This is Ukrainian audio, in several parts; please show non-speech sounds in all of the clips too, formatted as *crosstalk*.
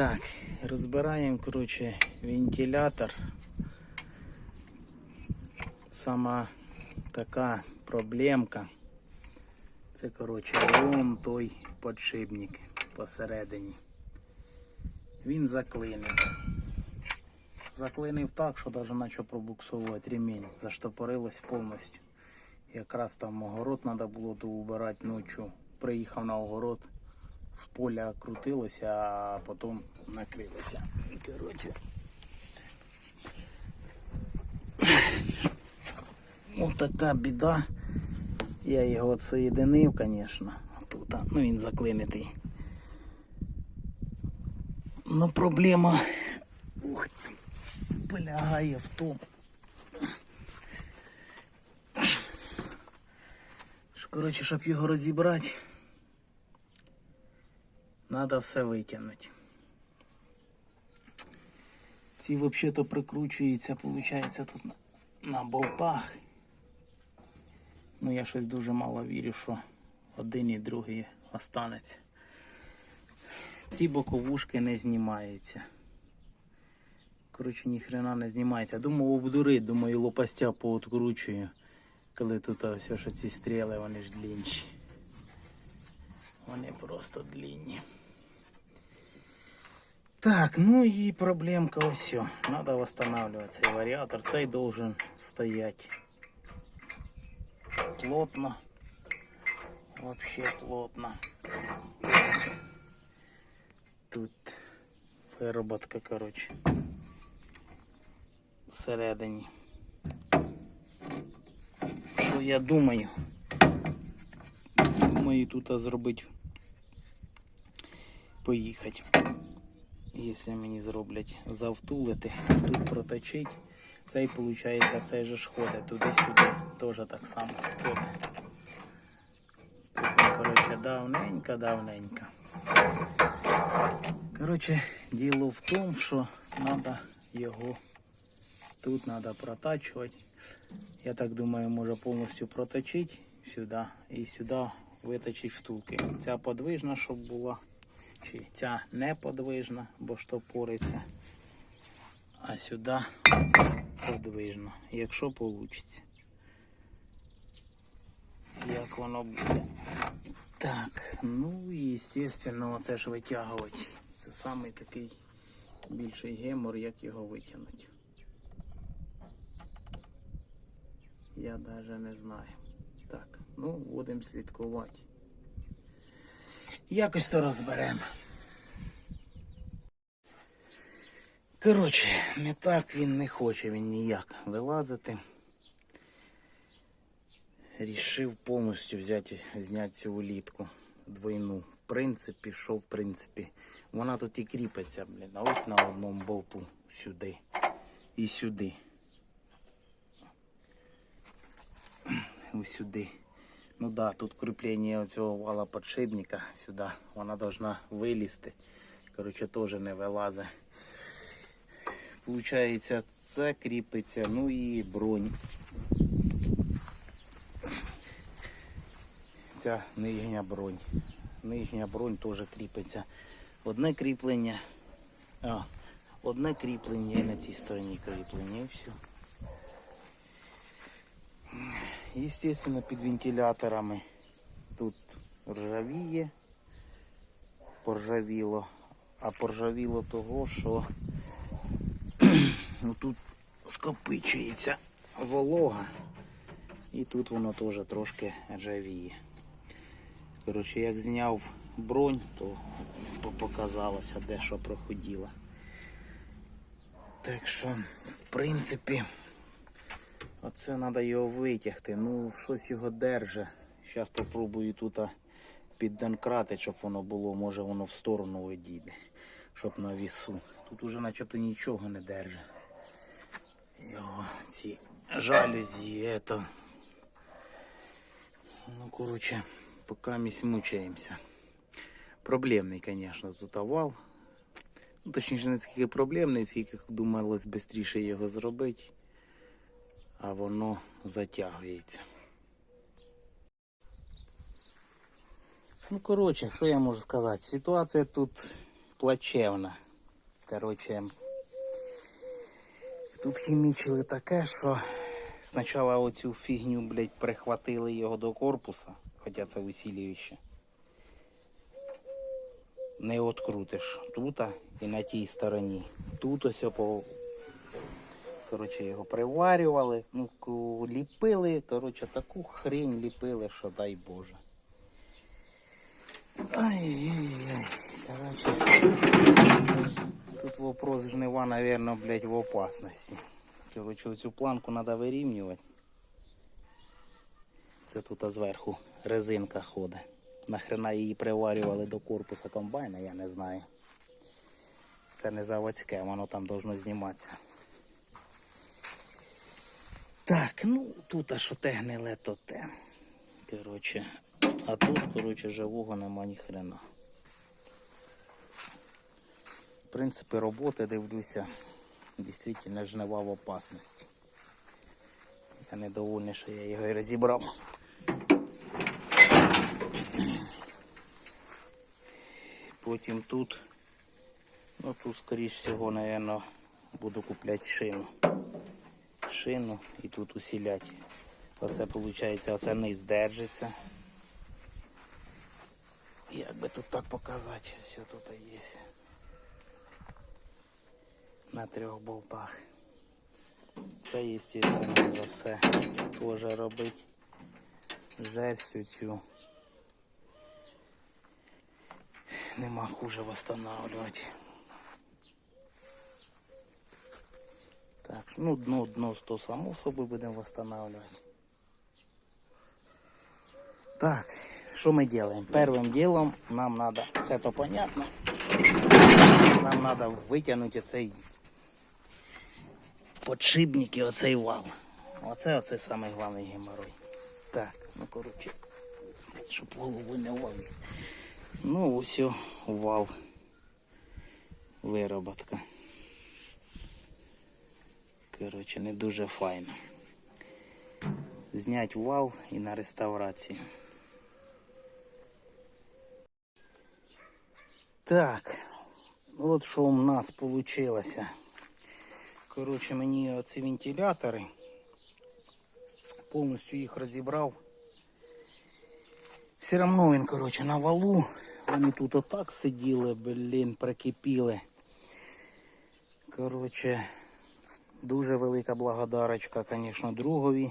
Так, розбираємо, коротше, вентилятор. Сама така проблемка. Це, коротше, вон той подшипник посередині. Він заклинив. Заклинив так, що навіть почав пробуксовувати ремінь. Заштопорилось повністю. Якраз там огород треба було доубирати ночі. Приїхав на огород, з поля крутилося, а потім накрилося. Коротше. Ось така біда. Я його відсоєдинив, звісно. Тут, ну він заклинитий. Ну проблема ух, полягає в тому. Коротше, щоб його розібрати, треба все витягнути. Ці взагалі-то прикручуються, виходить, тут на, болтах. Ну я щось дуже мало вірю, що один і другий останеться. Ці боковушки не знімаються. Коротше, ніхрена не знімається. Думав обдурить, думаю, лопастя пооткручую. Коли тут ось що ці стріли, вони ж длінші. Вони просто длинні. Так, ну і проблемка ось. все. Надо восстанавливать цей варіатор. Цей должен стоять плотно. Вообще плотно. Тут вироботка, коротше. Всередині. Що я думаю? Думаю тут зробити. Поїхати. Якщо мені зроблять завтулити, тут проточить. Цей, виходить, цей же ж ходить туди-сюди. Теж так само ходить. Тут він, коротше, давненько, давненько. Коротше, діло в тому, що треба його тут треба протачувати. Я так думаю, може повністю проточити сюди і сюди виточити втулки. Ця подвижна, щоб була, чи ця неподвижна, бо штопориться. А сюди подвижно, якщо вийде. Як воно буде. Так, ну і звісно, це ж витягувати. Це самий такий більший гемор, як його витягнути. Я навіть не знаю. Так, ну будемо слідкувати. Якось то розберемо. Коротше, не так він не хоче він ніяк вилазити. Рішив повністю взяти, зняти цю улітку двойну. В принципі, що в принципі. Вона тут і кріпиться, блін. А ось на одному болту сюди і сюди. Ось сюди. Ну да, тут кріплення цього вала подшипника сюди. Вона должна вилізти. Коротше, теж не вилазить. Получається, це кріпиться, ну і бронь. Ця нижня бронь. Нижня бронь теж кріпиться. Одне кріплення. А, одне кріплення і на цій стороні кріплення і все. Естественно, під вентиляторами тут ржавіє, поржавіло, а поржавіло того, що ну, тут скопичується волога і тут воно теж трошки ржавіє. Коротше, як зняв бронь, то показалося, де що проходило. Так що, в принципі, оце треба його витягти. Ну, щось його держить. Зараз спробую тут а, піддонкрати, щоб воно було, може воно в сторону одійде, щоб на вісу. Тут уже начебто нічого не держить. Його ці жалюзі, это. Ну, коротше, поки ми мучаємося. Проблемний, звісно, тут овал. Ну, точніше, не скільки проблемний, скільки думалось швидше його зробити, а воно затягується. Ну, коротше, що я можу сказати? Ситуація тут плачевна. Коротше, тут хімічили таке, що спочатку оцю фігню, блядь, прихватили його до корпуса, хоча це усілююче. Не открутиш тут і на тій стороні. Тут ось по. Коротше, його приварювали, ну, ліпили, коротше, таку хрень ліпили, що дай Боже. Ай-яй-яй. Коротше, тут вопрос жнива, наверное, блядь, в опасності. Коротше, цю планку треба вирівнювати. Це тут зверху резинка ходить. Нахрена її приварювали до корпуса комбайна, я не знаю. Це не заводське, воно там должно зніматися. Так, ну тут а що те гниле, то те. Коротше, а тут, коротше, живого нема ні хрена. В принципі, роботи дивлюся, дійсно жнива в опасності. Я недовольний, що я його і розібрав. Потім тут, ну тут, скоріш всього, напевно, буду купляти шину. Шину і тут усілять. Оце виходить, оце низ держиться. Як би тут так показати, все тут є. На трьох болтах. Це, естественно, вже все теж робить. Жерстю цю. Нема хуже восстанавливать. Так, ну дно, дно, то само собою будемо восстанавливать. Так, що ми делаем? Первым делом нам надо, це то понятно, нам надо витягнути цей подшипник і оцей вал. Оце оце самий головний геморрой. Так, ну коротше, щоб голову не валити. Ну, ось вал. Вироботка. Коротше, не дуже файно. Знять вал і на реставрацію. Так, от що у нас вийшло. Коротше, мені оці вентилятори. Повністю їх розібрав. Все одно він, коротше, на валу. Вони тут отак сиділи, блін, прикипіли. Коротше, дуже велика благодарочка, звісно, другові,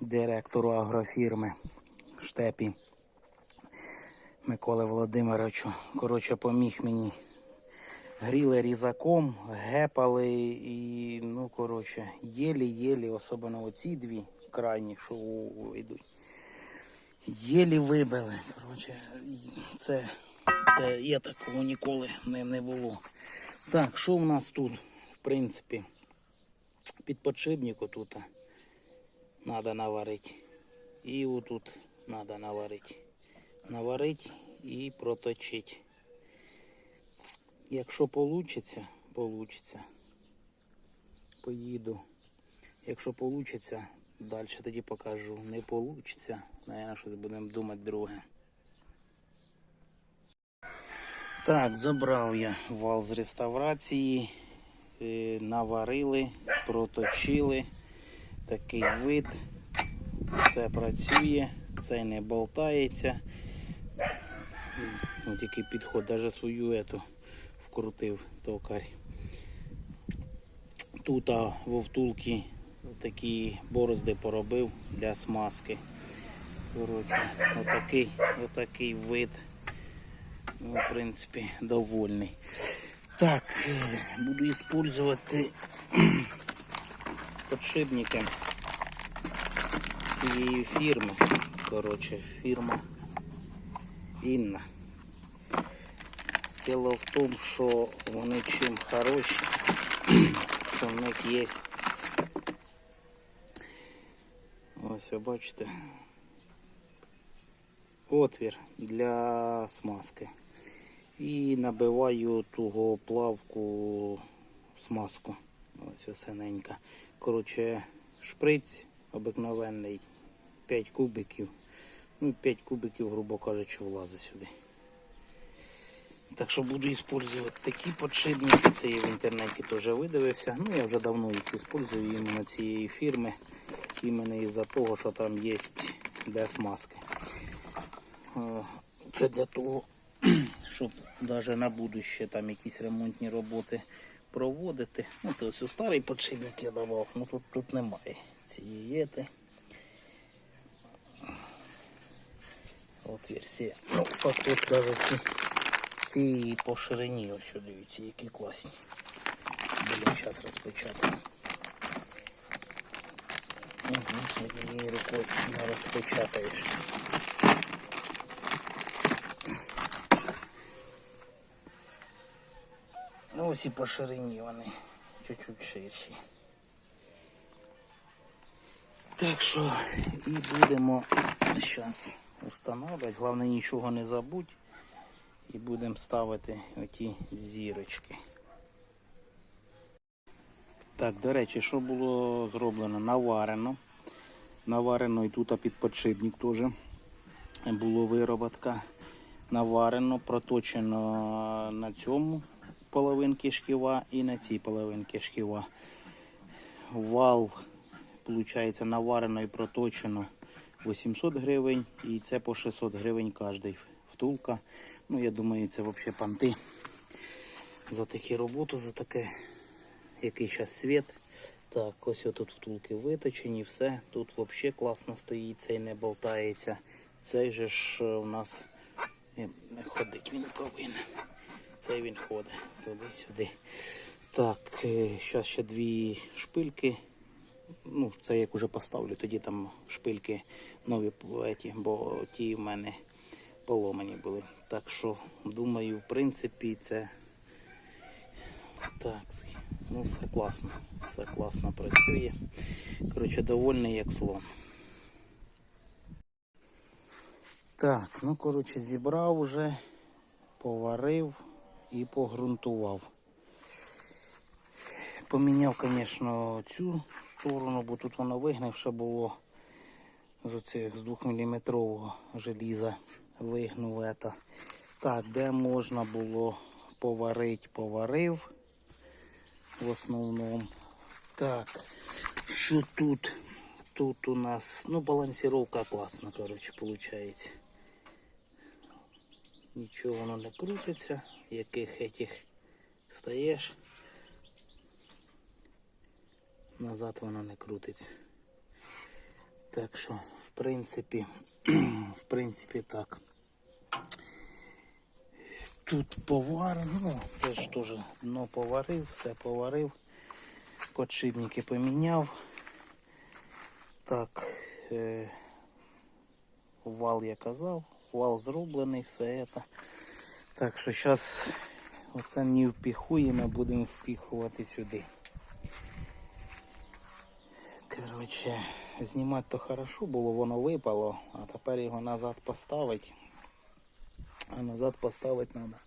директору агрофірми Штепі Миколи Володимировичу. Коротше, поміг мені. Гріли різаком, гепали і, ну, коротше, єлі-єлі, особливо оці дві крайні, що йдуть. Єлі вибили. Коротше, це, це я такого ніколи не, не було. Так, що в нас тут? Принципі, під подшипнику тут треба наварити. І отут треба наварити. Наварити і проточити. Якщо вийде, вийде. Поїду. Якщо вийде, далі тоді покажу. Не вийде, наверное, щось будемо думати друге. Так, забрав я вал з реставрації, наварили, проточили. Такий вид. Все працює, цей не болтається. Ось який підход, навіть свою ету вкрутив токар. Тут а, во втулки такі борозди поробив для смазки. Коротше, отакий, отакий вид. Ну, в принципі, довольний. Так, е, буду використовувати *clears throat* подшипники цієї фірми. Коротше, фірма Інна. Діло в тому, що вони чим хороші, *clears throat* що в них є. Ось ви бачите. Отвір для смазки. І набиваю туго плавку смазку. Ось осененька. Коротше, шприць обикновенний 5 кубиків. Ну, 5 кубиків, грубо кажучи, влазить сюди. Так що буду використовувати такі подшипники. Це я в інтернеті теж видивився. Ну я вже давно їх використовую іменно цієї фірми. Іменно із-за того, що там є десмазки. Е, Це для того, *clears throat* щоб навіть на будуще там якісь ремонтні роботи проводити. Ну, це ось у старий подшипник я давав, ну тут, тут немає цієї єти. От версія. Ну, факт от навіть ці, ці по ширині, ось дивіться, які класні. Будемо зараз розпечатати. Угу, однією рукою розпечатаєш. Ось і по ширині вони чуть-чуть ширші. Так що і будемо зараз встановлювати. Головне нічого не забудь. І будемо ставити оті зірочки. Так, до речі, що було зроблено? Наварено. Наварено і тут під подшипник теж було вироботка. Наварено, проточено на цьому половинки шківа і на цій половинки шківа. Вал, виходить, наварено і проточено 800 гривень і це по 600 гривень кожний втулка. Ну, я думаю, це взагалі панти за таку роботу, за таке, який зараз світ. Так, ось тут втулки виточені, все. Тут взагалі класно стоїть, цей не болтається. Цей же ж е, у нас е, ходить він повинен. Цей він ходить туди-сюди. Так, зараз ще дві шпильки. Ну, це як уже поставлю, тоді там шпильки нові еті, бо ті в мене поломані були. Так що, думаю, в принципі, це так, ну все класно, все класно працює. Коротше, довольний як слон. Так, ну коротше, зібрав вже, поварив і погрунтував. Поміняв, звісно, цю сторону, бо тут воно вигнивше було з оцих з 2 мм желіза вигнув. Так, де можна було поварити, поварив в основному. Так, що тут? Тут у нас, ну, балансировка класна, коротше, виходить. Нічого воно не крутиться, яких этих стаєш. Назад воно не крутиться. Так що, в принципі, *clears throat* в принципі, так. Тут повар, ну, це ж теж дно поварив, все поварив. Подшипники поміняв. Так, е, вал я казав, вал зроблений, все це. Так що зараз оце не впіхуємо, будемо впіхувати сюди. Коротше, знімати то хорошо було, воно випало, а тепер його назад поставити. А назад поставити треба.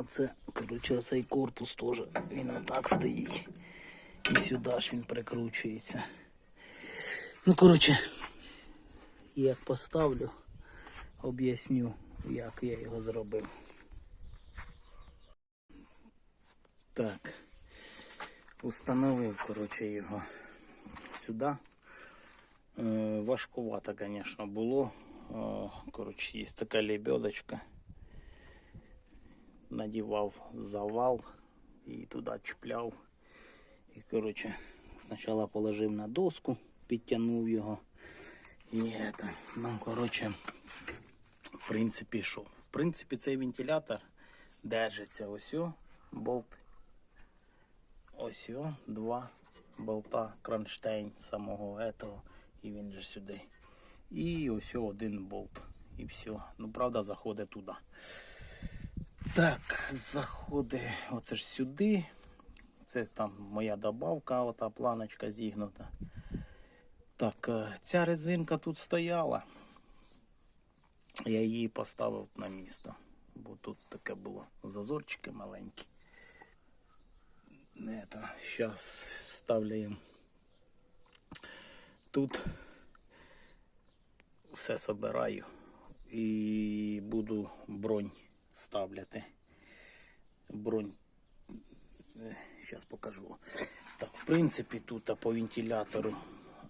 Оце, коротше, оцей корпус теж, він отак стоїть. І сюди ж він прикручується. Ну, коротше, як поставлю, об'ясню, як я його зробив. Так, установив, коротше, його сюди. Е, важкувато, звісно, було. Е, Коротше, є така лебедочка. Надівав завал і туди чіпляв. І, коротше, спочатку положив на доску, підтягнув його. І это, ну, коротше, в принципі, що? В принципі, цей вентилятор держиться. Ось болт. Ось о, два болта, кронштейн самого этого. І він же сюди. І ось один болт. І все. Ну, правда, заходить туди. Так, заходить оце ж сюди. Це там моя добавка, ота планочка зігнута. Так, е, ця резинка тут стояла. Я її поставив на місто. Бо тут таке було зазорчики маленькі. Зараз ставляємо тут. Все собираю і буду бронь ставляти. бронь. Зараз покажу. Так, в принципі, тут по вентилятору.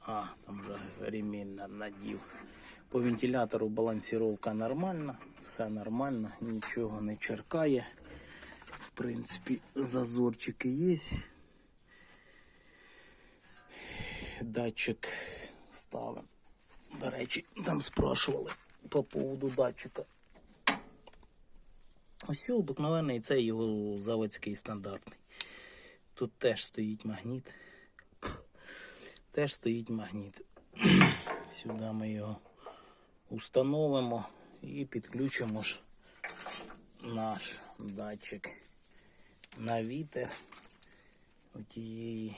А, там вже ремінь на- надів. По вентилятору балансировка нормальна, все нормально, нічого не черкає. Принципі, зазорчики є. Датчик ставим. До речі, там спрашували по поводу датчика. Ось обикновений це його заводський стандартний. Тут теж стоїть магніт. Теж стоїть магніт. Сюди ми його установимо і підключимо ж наш датчик на вітер отієї.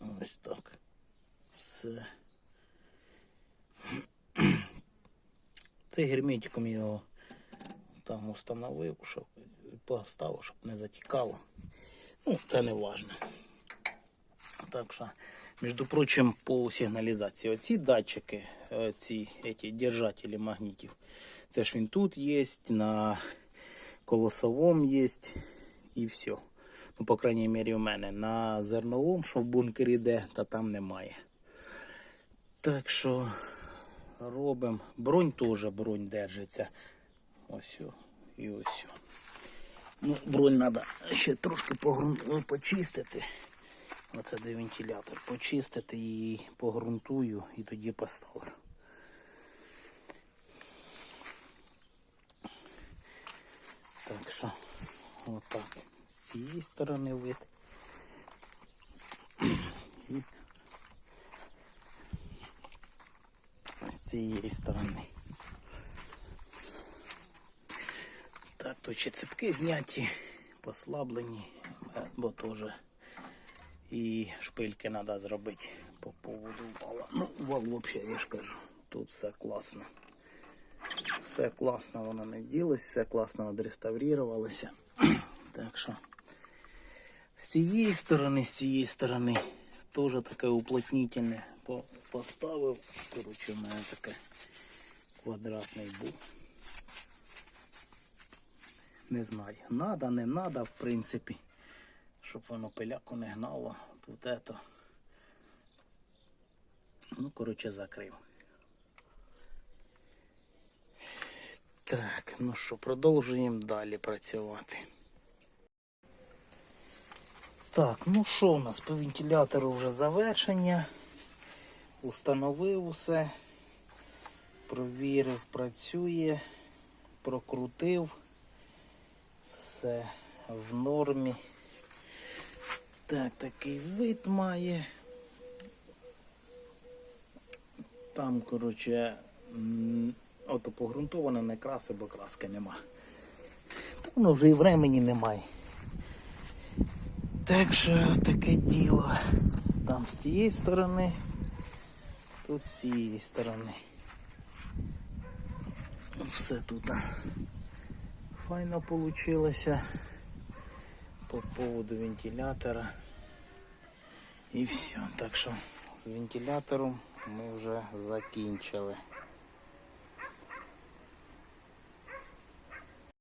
Ось так. Все. Цей герметиком його там установив, щоб поставив, щоб не затікало. Ну, це не важно. Так що, між прочим, по сигналізації оці датчики, ці держателі магнітів, це ж він тут є, на колосовому є і все. Ну, по крайній мірі, у мене на зерновому, що в бункері йде, та там немає. Так що робимо. Бронь теж бронь держиться. Ось і ось. Ну, бронь треба ще трошки погрун- почистити. Оце де вентилятор. Почистити і погрунтую, і тоді поставлю. Так що, отак. З цієї сторони вид. І з цієї сторони. Так, тут ще цепки зняті, послаблені, бо теж і шпильки треба зробити по поводу вала. Ну, вал взагалі, я ж кажу, тут все класно. Все класно воно не ділось, все класно відреставрувалося. Так що з цієї сторони, з цієї сторони теж таке уплотнительне поставив. Коротше, в мене таке квадратний був. Не знаю, надо, не надо, в принципі, щоб воно пиляку не гнало. Тут ето. Ну, коротше, закрив. Так, ну що, продовжуємо далі працювати. Так, ну що у нас по вентилятору вже завершення. Установив усе. Провірив, працює, прокрутив. Все в нормі. Так, такий вид має. Там, коротше, ото погрунтоване не краси, бо краски нема. Та воно вже і времені немає. Так що таке діло. Там з тієї сторони, тут з цієї сторони. Все тут. Файно получилося по поводу вентилятора. І все. Так що з вентилятором ми вже закінчили.